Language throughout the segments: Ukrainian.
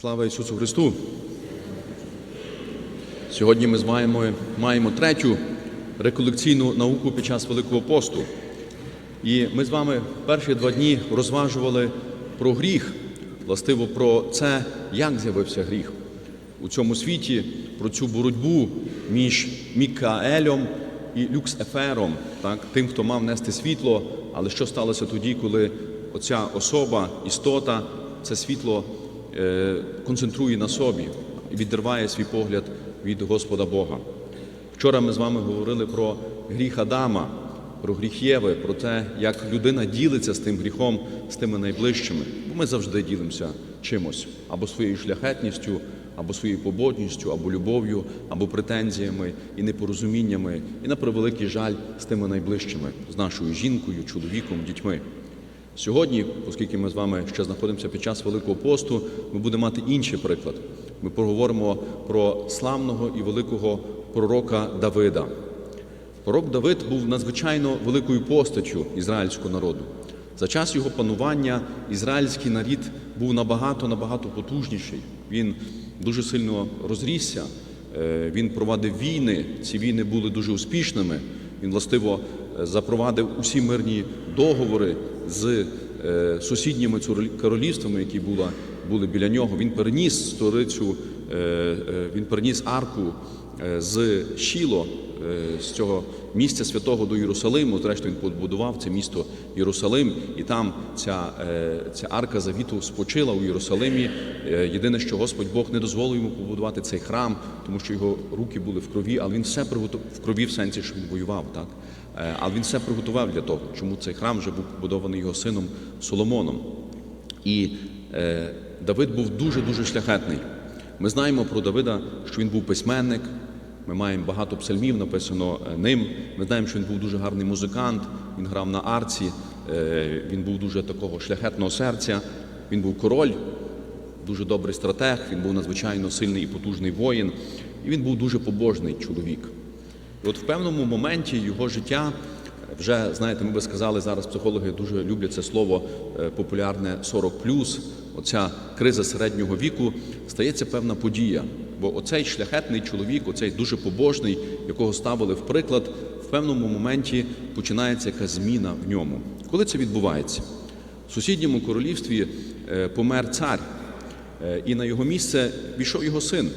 Слава Ісусу Христу! Сьогодні ми маємо, маємо третю реколекційну науку під час Великого посту. І ми з вами перші два дні розважували про гріх, властиво про це, як з'явився гріх у цьому світі, про цю боротьбу між Мікаелем і Люкс-Ефером, так, тим, хто мав нести світло, але що сталося тоді, коли оця особа, істота, це світло концентрує на собі і відриває свій погляд від Господа Бога. Вчора ми з вами говорили про гріх Адама, про гріх Єви, про те, як людина ділиться з тим гріхом, з тими найближчими. Бо ми завжди ділимося чимось або своєю шляхетністю, або своєю побожністю, або любов'ю, або претензіями і непорозуміннями, і на превеликий жаль з тими найближчими, з нашою жінкою, чоловіком, дітьми. Сьогодні, оскільки ми з вами ще знаходимося під час Великого посту, ми будемо мати інший приклад. Ми поговоримо про славного і великого пророка Давида. Пророк Давид був надзвичайно великою постачю ізраїльського народу. За час його панування ізраїльський нарід був набагато набагато потужніший. Він дуже сильно розрісся. Е, Він провадив війни. Ці війни були дуже успішними. Він властиво е, запровадив усі мирні договори з е, сусідніми королівствами, які була, були біля нього. Він переніс сторицю, е, е, він переніс арку з Шіло, з цього місця святого до Єрусалиму. Зрештою, він побудував це місто Єрусалим, і там ця, ця арка завіту спочила у Єрусалимі. Єдине, що Господь Бог не дозволив йому побудувати цей храм, тому що його руки були в крові, але він все приготував в крові в сенсі, що він воював, так. Е, Але він все приготував для того, чому цей храм вже був побудований його сином Соломоном. І е, Давид був дуже-дуже шляхетний. Ми знаємо про Давида, що він був письменник. Ми маємо багато псальмів, написано е, ним. Ми знаємо, що він був дуже гарний музикант, він грав на арці, він був дуже такого шляхетного серця, він був король, дуже добрий стратег, він був надзвичайно сильний і потужний воїн, і він був дуже побожний чоловік. От в певному моменті його життя вже знаєте, ми би сказали зараз. Психологи дуже люблять це слово е, популярне 40+, Оця криза середнього віку стається певна подія. Бо оцей шляхетний чоловік, оцей дуже побожний, якого ставили в приклад, в певному моменті починається якась зміна в ньому. Коли це відбувається? В сусідньому королівстві е, помер цар, е, і на його місце війшов його син.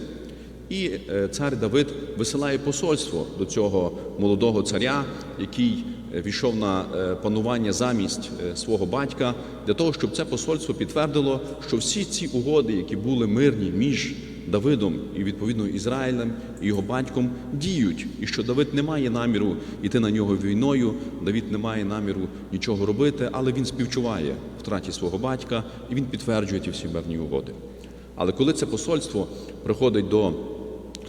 І е, цар Давид висилає посольство до цього молодого царя, який е, війшов на е, панування замість свого батька, для того, щоб це посольство підтвердило, що всі ці угоди, які були мирні між Давидом і відповідно Ізраїлем і його батьком, діють, і що Давид не має наміру йти на нього війною, Давид не має наміру нічого робити, але він співчуває втраті свого батька і він підтверджує ті всі мирні угоди. Але коли це посольство приходить до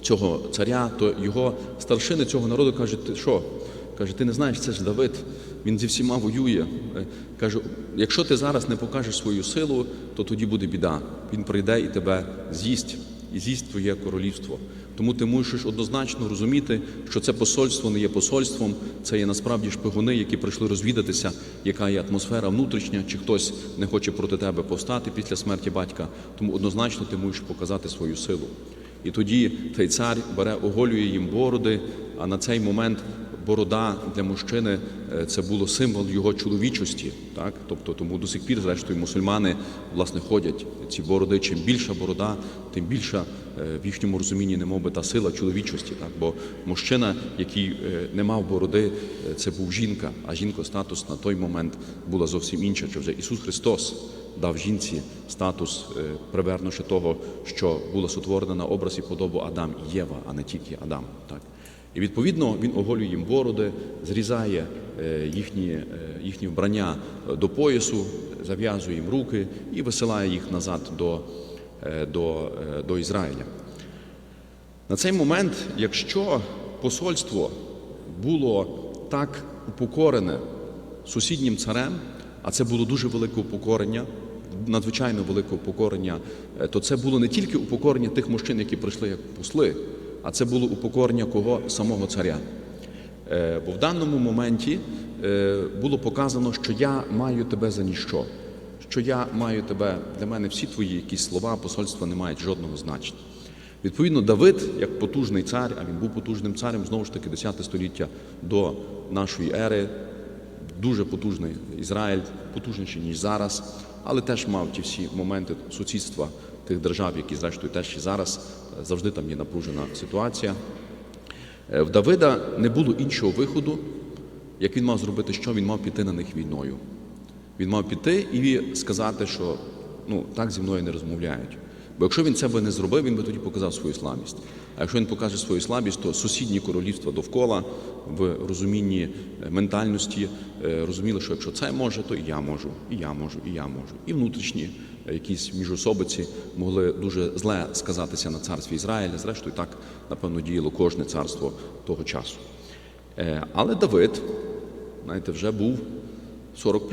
цього царя, то його старшини цього народу кажуть, ти що? Каже, ти не знаєш, це ж Давид, він зі всіма воює. Е, Каже, якщо ти зараз не покажеш свою силу, то тоді буде біда. Він прийде і тебе з'їсть, і з'їсть твоє королівство. Тому ти мусиш однозначно розуміти, що це посольство не є посольством, це є насправді шпигуни, які прийшли розвідатися, яка є атмосфера внутрішня, чи хтось не хоче проти тебе повстати після смерті батька. Тому однозначно ти мусиш показати свою силу. І тоді той цар бере, оголює їм бороди, а на цей момент борода для мужчини е, це було символ його чоловічості. Так? Тобто тому до сих пір, зрештою, мусульмани власне ходять ці бороди. Чим більша борода, тим більша е, в їхньому розумінні немов би та сила чоловічості. Так? Бо мужчина, який е, не мав бороди, це був жінка, а жінка статус на той момент була зовсім інша. Чи вже Ісус Христос дав жінці статус, привернувши того, що була сотворена на образ і подобу Адам і Єва, а не тільки Адам. Так. І відповідно він оголює їм бороди, зрізає е, їхні, е, їхні вбрання е, до поясу, зав'язує їм руки і висилає їх назад до, до, до Ізраїля. На цей момент, якщо посольство було так упокорене сусіднім царем, а це було дуже велике упокорення, надзвичайно велике упокорення, то це було не тільки упокорення тих мужчин, які прийшли як посли, а це було упокорення кого самого царя. Е, Бо в даному моменті е, було показано, що я маю тебе за ніщо, що я маю тебе, для мене всі твої якісь слова, посольства не мають жодного значення. Відповідно, Давид, як потужний цар, а він був потужним царем, знову ж таки, 10 століття до нашої ери, дуже потужний Ізраїль, потужніший, ніж зараз, але теж мав ті всі моменти сусідства тих держав, які, зрештою, теж і зараз е, завжди там є напружена ситуація. Е, В Давида не було іншого виходу, як він мав зробити, що він мав піти на них війною. Він мав піти і сказати, що ну, так зі мною не розмовляють. Бо якщо він це би не зробив, він би тоді показав свою слабість. А якщо він покаже свою слабість, то сусідні королівства довкола в розумінні е, ментальності е, розуміли, що якщо це може, то і я можу, і я можу, і я можу. І внутрішні е, якісь міжособиці могли дуже зле сказатися на царстві Ізраїля. Зрештою, так напевно діяло кожне царство того часу. Але Давид, знаєте, вже був 40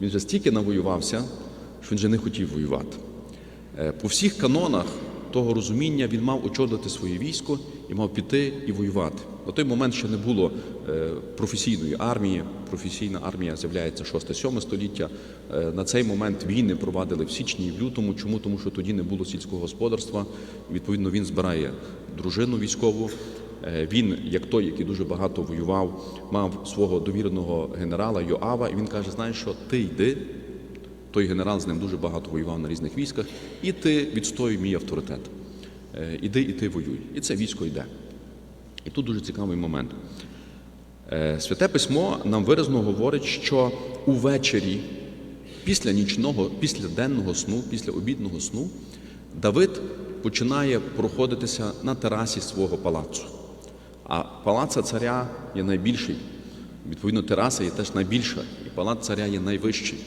Він вже стільки навоювався, що він вже не хотів воювати. Е, По всіх канонах того розуміння він мав очолити своє військо і мав піти і воювати. На той момент ще не було е, професійної армії. Професійна армія з'являється 6-7 століття. Е, На цей момент війни провадили в січні і в лютому. Чому? Тому що тоді не було сільського господарства. Відповідно, він збирає дружину військову. Він, як той, який дуже багато воював, мав свого довіреного генерала Йоава, і він каже: знаєш що, ти йди, той генерал з ним дуже багато воював на різних військах, і ти відстоюй мій авторитет. Е, Іди і ти воюй. І це військо йде. І тут дуже цікавий момент. Е, Святе письмо нам виразно говорить, що увечері, після нічного, після денного сну, після обідного сну, Давид починає проходитися на терасі свого палацу. А палаца царя є найбільший. Відповідно, тераса є теж найбільша, і палац царя є найвищий.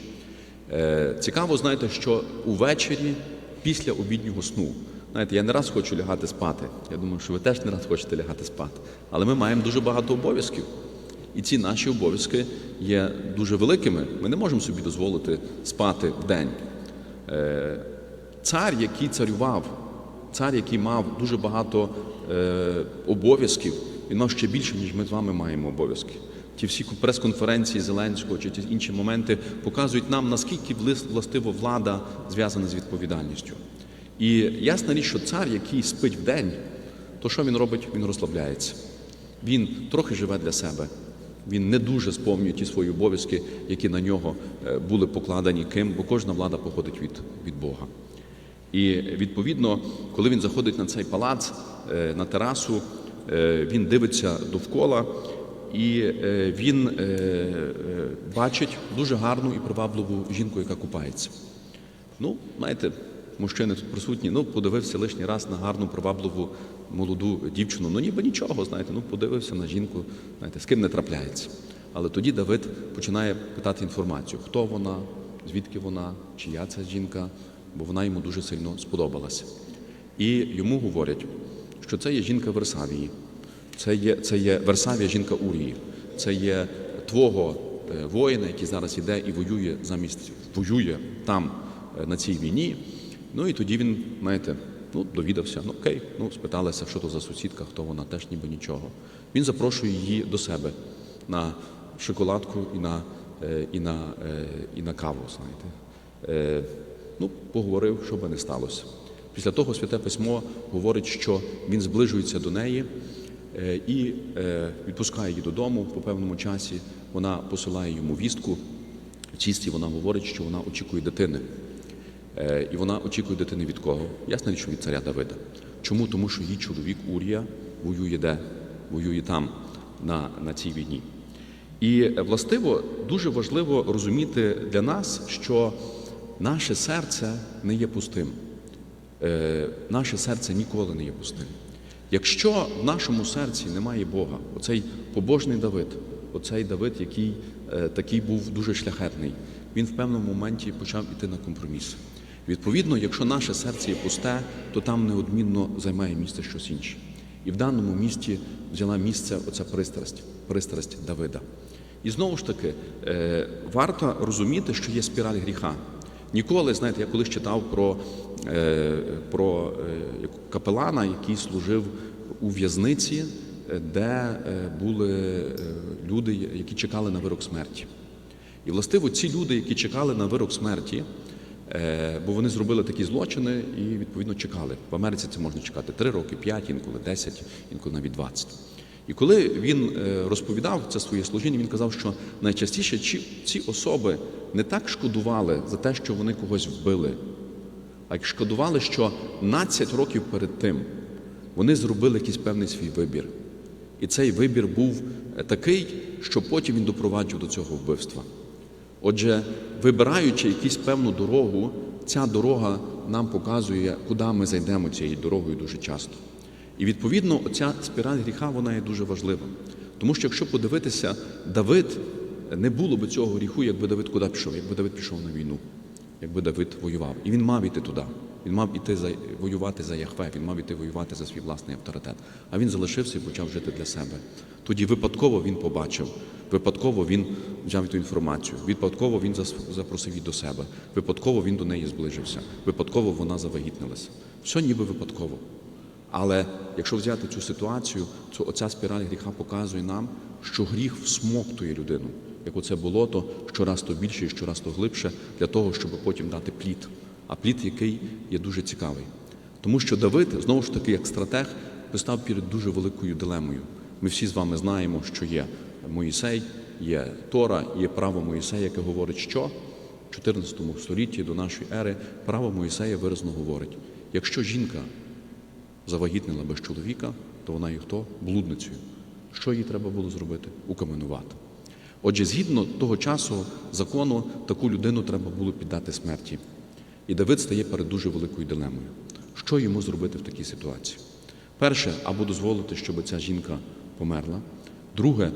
Е, Цікаво, знаєте, що увечері після обіднього сну. Знаєте, я не раз хочу лягати спати. Я думаю, що ви теж не раз хочете лягати спати. Але ми маємо дуже багато обов'язків. І ці наші обов'язки є дуже великими. Ми не можемо собі дозволити спати в день. Е, Цар, який царював, цар, який мав дуже багато е, обов'язків, він мав ще більше, ніж ми з вами маємо обов'язки. Ті всі прес-конференції Зеленського чи ті інші моменти показують нам, наскільки властиво влада зв'язана з відповідальністю. І ясна річ, що цар, який спить в день, то що він робить? Він розслабляється. Він трохи живе для себе. Він не дуже сповнює ті свої обов'язки, які на нього е, були покладені ким, бо кожна влада походить від, від Бога. І відповідно, коли він заходить на цей палац, е, на терасу, е, він дивиться довкола, і е, він е, е, бачить дуже гарну і привабливу жінку, яка купається. Ну, знаєте, мужчини тут присутні, ну, подивився лишній раз на гарну, привабливу молоду дівчину. Ну, ніби нічого, знаєте, ну, подивився на жінку, знаєте, з ким не трапляється. Але тоді Давид починає питати інформацію, хто вона, звідки вона, чия це жінка, бо вона йому дуже сильно сподобалася. І йому говорять, що це є жінка Версавії, це є, це є Версавія, жінка Урії, це є твого е, воїна, який зараз іде і воює замість воює там е, на цій війні. Ну і тоді він, знаєте, ну довідався, ну окей, ну спиталися, що то за сусідка, хто вона, теж ніби нічого. Він запрошує її до себе на шоколадку і на, е, і на, і на каву, знаєте. Ну, поговорив, що би не сталося. Після того Святе Письмо говорить, що він зближується до неї і е, відпускає її додому по певному часі. Вона посилає йому вістку. В цісті вона говорить, що вона очікує дитини. Е, І вона очікує дитини від кого? Ясно, що від царя Давида. Чому? Тому що її чоловік Урія воює де? Воює там, на, на цій війні. І е, властиво дуже важливо розуміти для нас, що наше серце не є пустим. Е, Наше серце ніколи не є пустим. Якщо в нашому серці немає Бога, оцей побожний Давид, оцей Давид, який е, такий був дуже шляхетний, він в певному моменті почав іти на компроміс. Відповідно, якщо наше серце є пусте, то там неодмінно займає місце щось інше. І в даному місті взяла місце оця пристрасть, пристрасть Давида. І знову ж таки, е, варто розуміти, що є спіраль гріха. Ніколи, знаєте, я колись читав про, е, про е, капелана, який служив у в'язниці, е, де були люди, які чекали на вирок смерті. І властиво ці люди, які чекали на вирок смерті, бо вони зробили такі злочини і відповідно чекали. В Америці це можна чекати 3 роки, 5, інколи 10, інколи навіть 20. І коли він е, розповідав це своє служіння, він казав, що найчастіше ці- особи не так шкодували за те, що вони когось вбили, а як шкодували, що 12 років перед тим вони зробили якийсь певний свій вибір. І цей вибір був е, такий, що потім він допроваджував до цього вбивства. Отже, вибираючи якусь певну дорогу, ця дорога нам показує, куди ми зайдемо цією дорогою дуже часто. І відповідно, ця спіраль гріха вона є дуже важлива. Тому що якщо подивитися, Давид не було би цього гріху, якби Давид куди пішов, якби Давид пішов на війну, якби Давид воював. І він мав іти туди. Він мав іти за воювати за Яхве, він мав іти воювати за свій власний авторитет. А він залишився і почав жити для себе. Тоді випадково він побачив, випадково він взяв ту інформацію, випадково він запросив її до себе, випадково він до неї зближився, випадково вона завагітнилася. Все ніби випадково. Але якщо взяти цю ситуацію, то оця спіраль гріха показує нам, що гріх всмоктує людину, як оце болото, щораз то більше і щораз то глибше, для того, щоб потім дати плід. А плід, який є дуже цікавий. Тому що Давид, знову ж таки, як стратег, постав перед дуже великою дилемою. Ми всі з вами знаємо, що є Моїсей, є Тора, є право Моїсея, яке говорить, що в 14 столітті до нашої ери право Моїсея виразно говорить: якщо жінка завагітнила без чоловіка, то вона є хто? Блудницею. Що їй треба було зробити? Укаменувати. Отже, згідно того часу закону, таку людину треба було піддати смерті. І Давид стає перед дуже великою дилемою. Що йому зробити в такій ситуації? Перше, або дозволити, щоб ця жінка померла. Друге,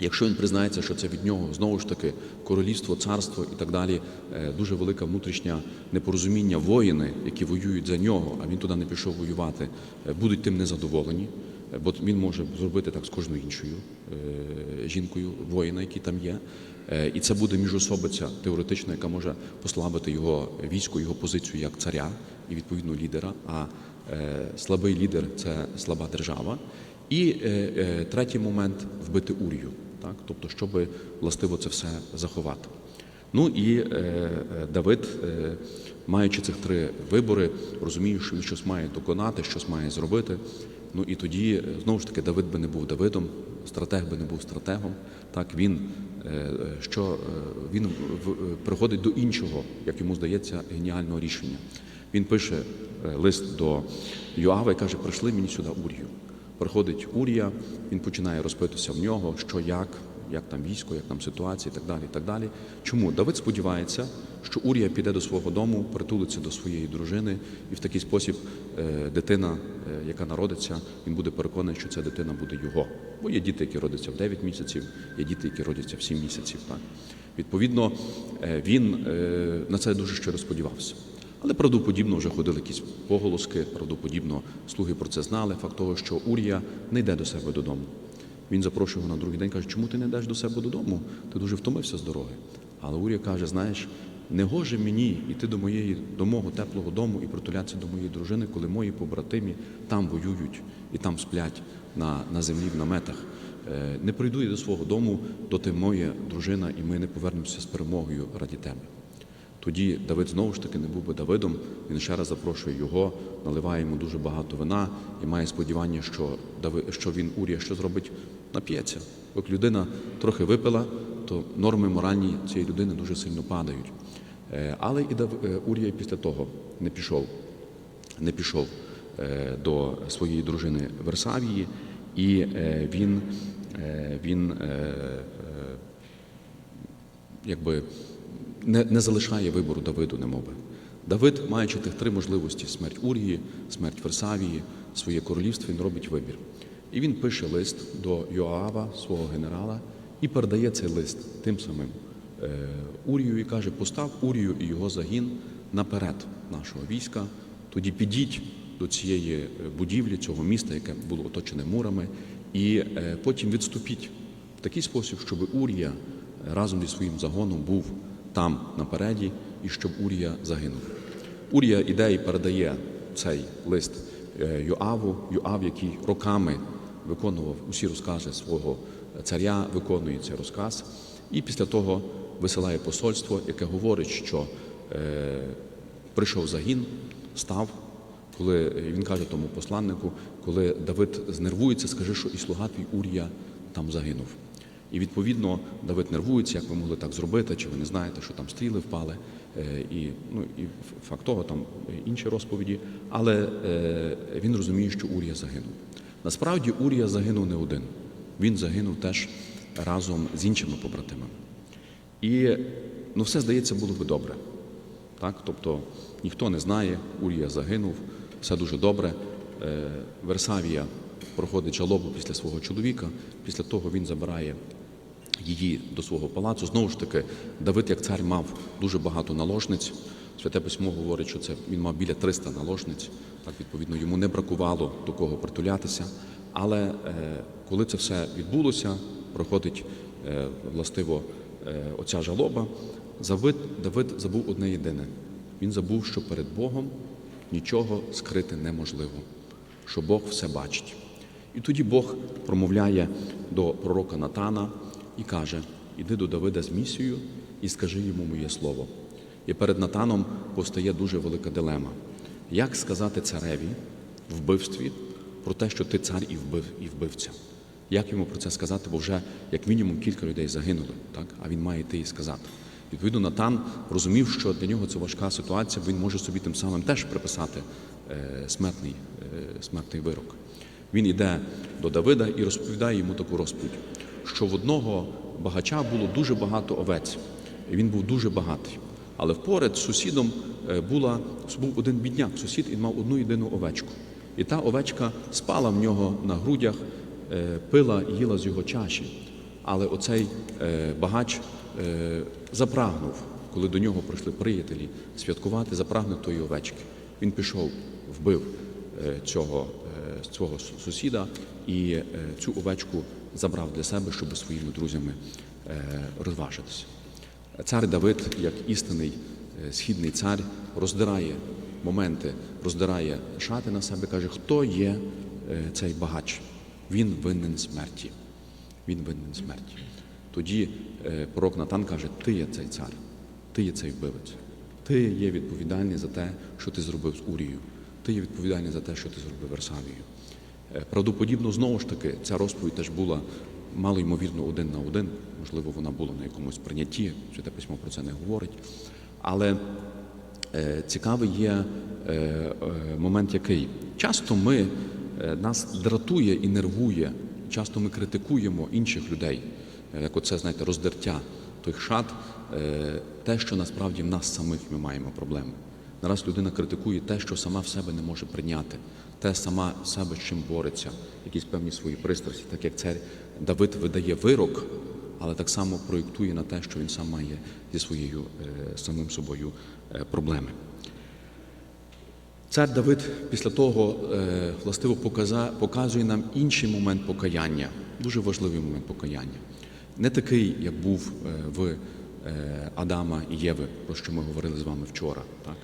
Якщо він признається, що це від нього знову ж таки королівство, царство і так далі, е, дуже велика внутрішня непорозуміння воїни, які воюють за нього, а він туди не пішов воювати, е, будуть тим незадоволені, е, бо він може зробити так з кожною іншою жінкою, воїна, який там є. І це буде міжособиця теоретична, яка може послабити його військо, його позицію як царя і відповідно лідера. А слабий лідер це слаба держава. І третій момент вбити урію, так? тобто, щоб властиво це все заховати. Ну і е, е, Давид, е, маючи цих три вибори, розуміє, що він щось має доконати, щось має зробити. Ну і тоді, е, знову ж таки, Давид би не був Давидом, стратег би не був стратегом. Так він е, е, що е, він в- приходить до іншого, як йому здається, геніального рішення. Він пише лист до Йоава і каже: прийшли мені сюди Урію. Приходить Урія, він починає розпитуватися в нього, що як, як там військо, як там ситуація, і так далі. так далі. Чому? Давид сподівається, що Урія піде до свого дому, притулиться до своєї дружини, і в такий спосіб е, дитина, е, яка народиться, він буде переконаний, що ця дитина буде його. Бо є діти, які родяться в 9 місяців, є діти, які родяться в 7 місяців. Так? Відповідно, е, він на це дуже щиро сподівався. Але правдоподібно вже ходили якісь поголоски, правдоподібно слуги про це знали. Факт того, що Урія не йде до себе додому. Він запрошує його на другий день, каже, чому ти не йдеш до себе додому? Ти дуже втомився з дороги. Але Урія каже: знаєш, не гоже мені йти до моєї до мого теплого дому і притулятися до моєї дружини, коли мої побратимі там воюють і там сплять на, на землі в наметах. Е, Не прийду я до свого дому, доти моя дружина, і ми не повернемося з перемогою раді тебе. Тоді Давид знову ж таки не був би Давидом. Він ще раз запрошує його, наливає йому дуже багато вина і має сподівання, що Дави, що він Урія що зробить, нап'ється. Як людина трохи випила, то норми моральні цієї людини дуже сильно падають. Е, Але і Дав- е, Урія після того не пішов, не пішов е, до своєї дружини Версавії, і він, він якби не, не залишає вибору Давиду, немови. Давид, маючи тих три можливості: смерть Урії, смерть Версавії, своє королівство, він робить вибір. І він пише лист до Йоава, свого генерала, і передає цей лист тим самим е, Урію і каже: постав Урію і його загін наперед нашого війська. Тоді підіть до цієї е, будівлі, цього міста, яке було оточене мурами, і е, потім відступіть в такий спосіб, щоб Урія разом зі своїм загоном був там напереді, і щоб Урія загинув. Урія іде і передає цей лист е, Йоаву, Йоав, який роками виконував усі розкази свого царя, виконує цей розказ. І після того висилає посольство, яке говорить, що е, прийшов загін, став. Коли він каже тому посланнику, коли Давид знервується, скажи, що і слуга твій Урія там загинув. І відповідно Давид нервується, як ви могли так зробити, чи ви не знаєте, що там стріли впали, Е, і, ну, і факт того, там інші розповіді, але е, він розуміє, що Урія загинув. Насправді Урія загинув не один. Він загинув теж разом з іншими побратимами. І ну, все здається було би добре. Так? Тобто ніхто не знає, Урія загинув, все дуже добре. Е, Версавія проходить жалобу після свого чоловіка, після того він забирає її до свого палацу. Знову ж таки, Давид, як цар, мав дуже багато наложниць. Святе письмо говорить, що це він мав біля 300 наложниць. Так, відповідно, йому не бракувало до кого притулятися. Але е, коли це все відбулося, проходить е, властиво е, оця жалоба, Давид, Давид забув одне єдине. Він забув, що перед Богом нічого скрити неможливо, що Бог все бачить. І тоді Бог промовляє до пророка Натана і каже: Іди до Давида з місією і скажи йому моє слово. І перед Натаном постає дуже велика дилема. Як сказати цареві в вбивстві про те, що ти цар і вбив, і вбивця? Як йому про це сказати, бо вже як мінімум кілька людей загинули, так? а він має йти і сказати. Відповідно, Натан розумів, що для нього це важка ситуація, він може собі тим самим теж приписати е, смертний, е, смертний вирок. Він йде до Давида і розповідає йому таку розповідь, що в одного багача було дуже багато овець, він був дуже багатий. Але впоряд з сусідом е, була, був один бідняк, сусід і мав одну єдину овечку. І та овечка спала в нього на грудях, е, пила і їла з його чаші. Але оцей е, багач запрагнув, коли до нього прийшли приятелі святкувати, запрагнув тої овечки. Він пішов, вбив цього, цього сусіда і цю овечку забрав для себе, щоб своїми друзями е, розважитися. Цар Давид, як істинний е, східний цар, роздирає моменти, роздирає шати на себе, каже, хто є е, цей багач? Він винен смерті. Він винен смерті. Тоді пророк Натан каже: Ти є цей цар, ти є цей вбивець, ти є відповідальний за те, що ти зробив з Урією, ти є відповідальний за те, що ти зробив Версавією. Е, Правдоподібно, знову ж таки, ця розповідь теж була мало ймовірно один на один. Можливо, вона була на якомусь прийнятті, святе письмо про це не говорить. Але е, цікавий є е, е, момент, який часто ми е, нас дратує і нервує, часто ми критикуємо інших людей, е, як оце, знаєте, роздертя тих шат, е, те, що насправді в нас самих ми маємо проблеми. Нараз людина критикує те, що сама в себе не може прийняти, те сама себе з чим бореться, якісь певні свої пристрасті, так як цар Давид видає вирок, але так само проєктує на те, що він сам має зі своєю е, самим собою е, проблеми. Цар Давид після того е, властиво показує нам інший момент покаяння, дуже важливий момент покаяння. Не такий, як був в Адама і Єви, про що ми говорили з вами вчора. Так?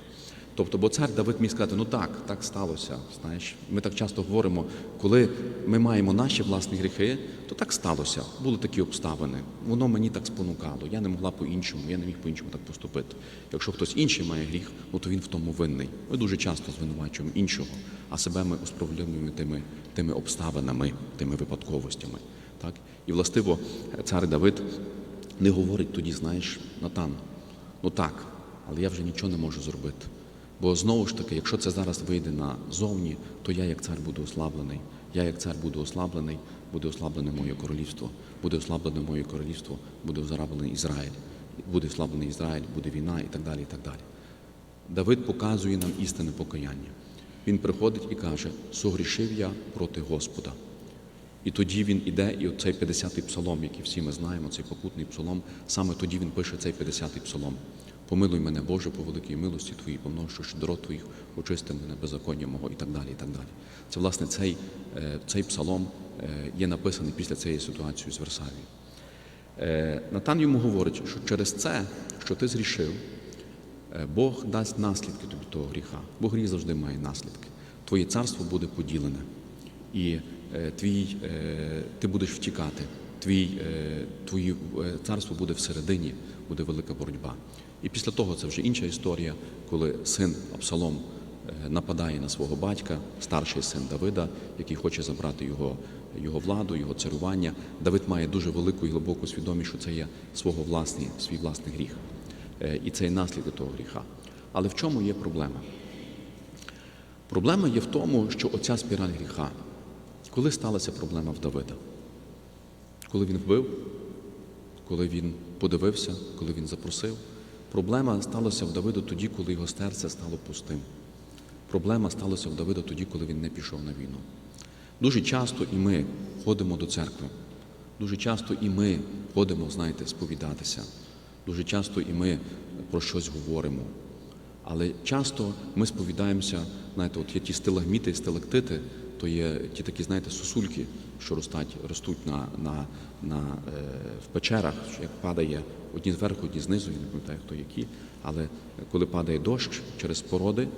Тобто, бо цар Давид міг сказати, ну так, так сталося. Знаєш, ми так часто говоримо, коли ми маємо наші власні гріхи, то так сталося. Були такі обставини. Воно мені так спонукало. Я не могла по-іншому, я не міг по-іншому так поступити. Якщо хтось інший має гріх, ну то він в тому винний. Ми дуже часто звинувачуємо іншого, а себе ми усправлюємо тими, тими обставинами, тими випадковостями. Так? І властиво цар Давид не говорить тоді, знаєш, Натан, ну так, але я вже нічого не можу зробити. Бо знову ж таки, якщо це зараз вийде назовні, то я як цар буду ослаблений. Я як цар буду ослаблений, буде ослаблене моє королівство, буде ослаблене моє королівство, буде ослаблений Ізраїль, буде ослаблений Ізраїль, буде війна і так далі. і так далі. Давид показує нам істинне покаяння. Він приходить і каже: согрішив я проти Господа. І тоді він іде, і оцей 50-й псалом, який всі ми знаємо, цей покутний псалом, саме тоді він пише цей 50-й псалом. Помилуй мене, Боже, по великій милості Твоїй, повно, що щедро Твоїх, очисти мене беззаконня мого і так далі. і так далі. Це, власне, цей, е, цей псалом е, є написаний після цієї ситуації з Версавією. Е, Натан йому говорить, що через це, що ти зрішив, Бог дасть наслідки тобі того гріха. Бо гріх завжди має наслідки. Твоє царство буде поділене, і твій, е, ти будеш втікати. твій, е, твої е, царство буде всередині, буде велика боротьба. І після того це вже інша історія, коли син Абсалом е, нападає на свого батька, старший син Давида, який хоче забрати його, його владу, його царювання. Давид має дуже велику і глибоку свідомість, що це є свого власний, свій власний гріх. Е, І це є наслідок того гріха. Але в чому є проблема? Проблема є в тому, що оця спіраль гріха. Коли сталася проблема в Давида? Коли він вбив, коли він подивився, коли він запросив. Проблема сталася в Давида тоді, коли його серце стало пустим. Проблема сталася в Давида тоді, коли він не пішов на війну. Дуже часто і ми ходимо до церкви. Дуже часто і ми ходимо, знаєте, сповідатися. Дуже часто і ми про щось говоримо. Але часто ми сповідаємося, знаєте, от є ті стилагміти і то є ті такі, знаєте, сосульки, що ростуть, ростуть на, на, на, е, в печерах, що як падає одні зверху, одні знизу, я не пам'ятаю, хто які. Але коли падає дощ через породи,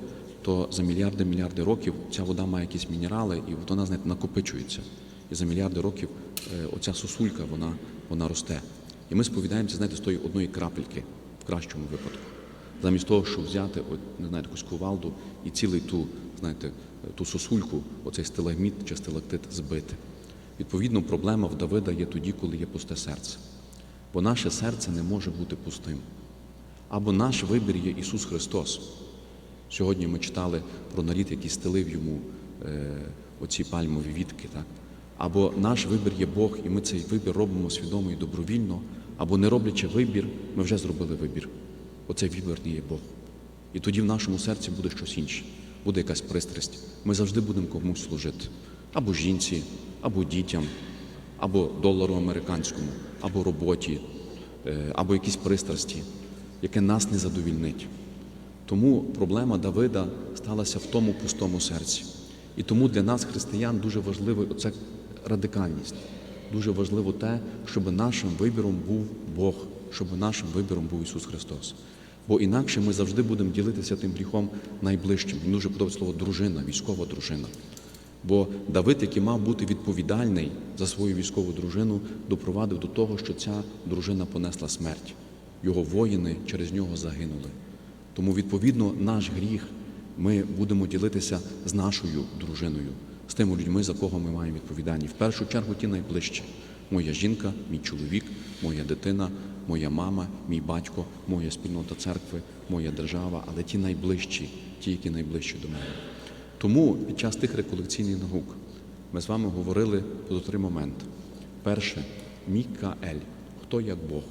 то за мільярди мільярди років ця вода має якісь мінерали, і вона, знаєте, накопичується. І за мільярди років е, оця сосулька, вона, вона росте. І ми сповідаємося, знаєте, з тої одної крапельки в кращому випадку. Замість того, щоб взяти от, не знаю, якусь кувалду і цілий ту, знаєте, ту сосульку, оцей стилагміт чи стилактит збити. Відповідно, проблема в Давида є тоді, коли є пусте серце. Бо наше серце не може бути пустим. Або наш вибір є Ісус Христос. Сьогодні ми читали про нарід, який стелив йому е, оці пальмові вітки. Так? Або наш вибір є Бог, і ми цей вибір робимо свідомо і добровільно, або не роблячи вибір, ми вже зробили вибір. Оцей вибір не є Бог. І тоді в нашому серці буде щось інше, буде якась пристрасть. Ми завжди будемо комусь служити. Або жінці, або дітям, або долару американському, або роботі, е, або якісь пристрасті, яке нас не задовільнить. Тому проблема Давида сталася в тому пустому серці. І тому для нас, християн, дуже важлива оця радикальність. Дуже важливо те, щоб нашим вибіром був Бог, щоб нашим вибіром був Ісус Христос. Бо інакше ми завжди будемо ділитися тим гріхом найближчим. Мені дуже подобається слово дружина, військова дружина. Бо Давид, який мав бути відповідальний за свою військову дружину, допровадив до того, що ця дружина понесла смерть. Його воїни через нього загинули. Тому, відповідно, наш гріх ми будемо ділитися з нашою дружиною, з тими людьми, за кого ми маємо відповідальність. В першу чергу ті найближчі. Моя жінка, мій чоловік, моя дитина, моя мама, мій батько, моя спільнота церкви, моя держава, але ті найближчі, ті, які найближчі до мене. Тому під час тих реколекційних наук ми з вами говорили про три моменти. Перше, Мікаель, хто як Бог.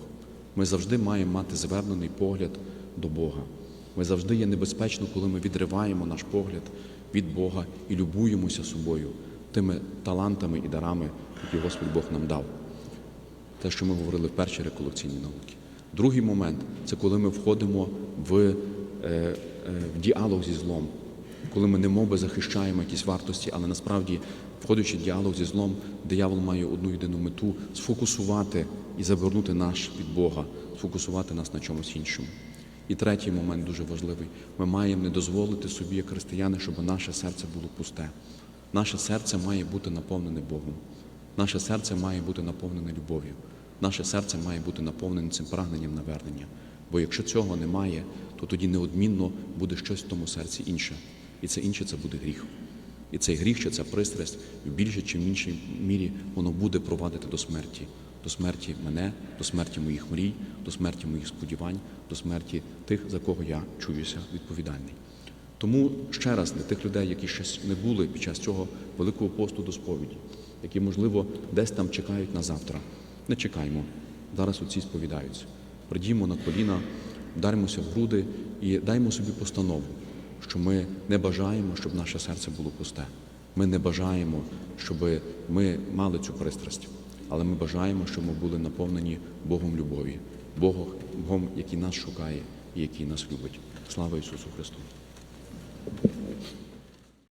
Ми завжди маємо мати звернений погляд до Бога. Ми завжди є небезпечно, коли ми відриваємо наш погляд від Бога і любуємося собою, тими талантами і дарами, які Господь Бог нам дав. Те, що ми говорили в першій реколекційній науці. Другий момент це коли ми входимо в, е, е, в діалог зі злом, коли ми немов би захищаємо якісь вартості, але насправді, входячи в діалог зі злом, диявол має одну єдину мету сфокусувати і завернути нас від Бога, сфокусувати нас на чомусь іншому. І третій момент дуже важливий: ми маємо не дозволити собі, як християни, щоб наше серце було пусте. Наше серце має бути наповнене Богом. Наше серце має бути наповнене любов'ю. Наше серце має бути наповнене цим прагненням навернення. Бо якщо цього немає, то тоді неодмінно буде щось в тому серці інше. І це інше це буде гріх. І цей гріх, чи ця пристрасть в більшій чи меншій мірі воно буде провадити до смерті, до смерті мене, до смерті моїх мрій, до смерті моїх сподівань, до смерті тих, за кого я чуюся відповідальний. Тому ще раз для тих людей, які ще не були під час цього великого посту до сповіді, які, можливо, десь там чекають на завтра. Не чекаймо. Зараз оці сповідаються. Придімо на коліна, вдаримося в груди і даймо собі постанову, що ми не бажаємо, щоб наше серце було пусте. Ми не бажаємо, щоб ми мали цю пристрасть, але ми бажаємо, щоб ми були наповнені Богом любові, Богом, який нас шукає і який нас любить. Слава Ісусу Христу!